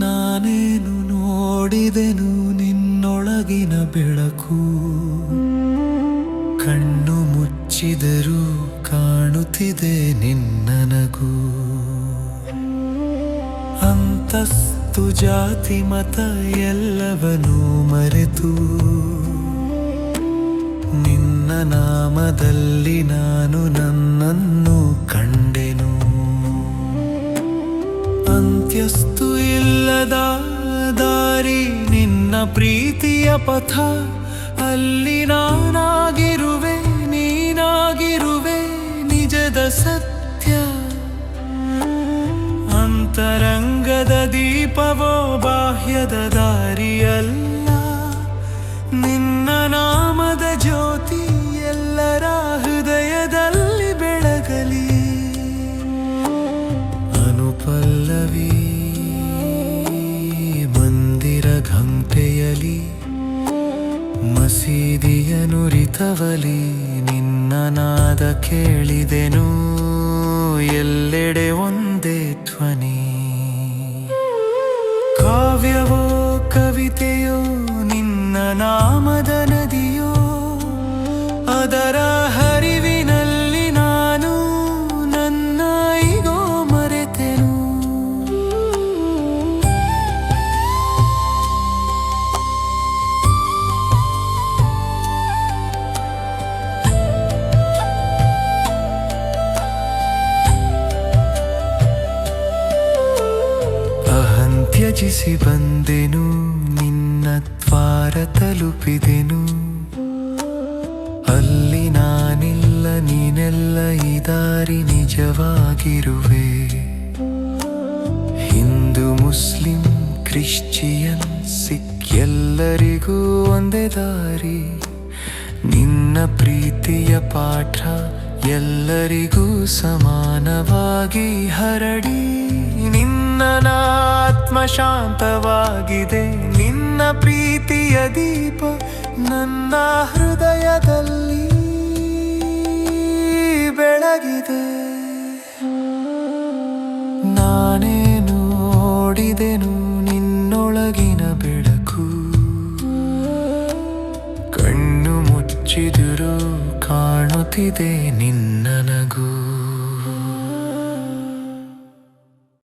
ನಾನೇನು ನೋಡಿದೆನು ನಿನ್ನೊಳಗಿನ ಬೆಳಕು? ಮುಚ್ಚಿದರೂ ಕಾಣುತ್ತಿದೆ ನಿನ್ನನಗೂ ಅಂತಸ್ತು ಜಾತಿ ಮತ ಎಲ್ಲವನ್ನೂ ಮರೆತು. ನಿನ್ನ ನಾಮದಲ್ಲಿ ನಾನು ನನ್ನನ್ನು ಕಂಡೆನು. ಅಂತ್ಯಸ್ತು ಇಲ್ಲದ ದಾರಿ ನಿನ್ನ ಪ್ರೀತಿಯ ಪಥ. ಅಂತರಂಗದ ದೀಪವೋ ಬಾಹ್ಯದ ದಾರಿಯಲ್ಲ. ನಿನ್ನ ನಾಮದ ಜ್ಯೋತಿ ಎಲ್ಲರ ಹೃದಯದಲ್ಲಿ ಬೆಳಗಲಿ. ಅನುಪಲ್ಲವಿ, ಮಂದಿರ ಘಂಟೆಯಲಿ ಮಸೀದಿಯನುರಿತವಲಿ ನಿನ್ನ ನಾದ ಕೇಳಿದೆನು. ಕಾವ್ಯವೋ ಕವಿತೆಯೋ ನಿನ್ನ ನಾಮದ ಅಹಂತ್ಯಜಿಸಿ ಬಂದೆನು, ನಿನ್ನ ದ್ವಾರ ತಲುಪಿದೆನು. ಅಲ್ಲಿ ನಾನಿಲ್ಲ, ನೀನೆಲ್ಲ ಈ ದಾರಿ ನಿಜವಾಗಿರುವೆ. ಹಿಂದೂ, ಮುಸ್ಲಿಂ, ಕ್ರಿಶ್ಚಿಯನ್, ಸಿಖ್ ಎಲ್ಲರಿಗೂ ಒಂದೇ ದಾರಿ. ನಿನ್ನ ಪ್ರೀತಿಯ ಪಾಠ ಎಲ್ಲರಿಗೂ ಸಮಾನವಾಗಿ ಹರಡಿ, ನಿನ್ನ ಆತ್ಮ ಶಾಂತವಾಗಿದೆ. ನಿನ್ನ ಪ್ರೀತಿಯ ದೀಪ ನನ್ನ ಹೃದಯದಲ್ಲಿ ಬೆಳಗಿದೆ. ನಾನೇ ನೋಡಿದೆನು ನಿನ್ನೊಳಗಿನ ಬೆಳಕು. ಕಣ್ಣು ಮುಚ್ಚಿದರೂ ಕಾಣುತ್ತಿದೆ ನಿನ್ನ ನಗು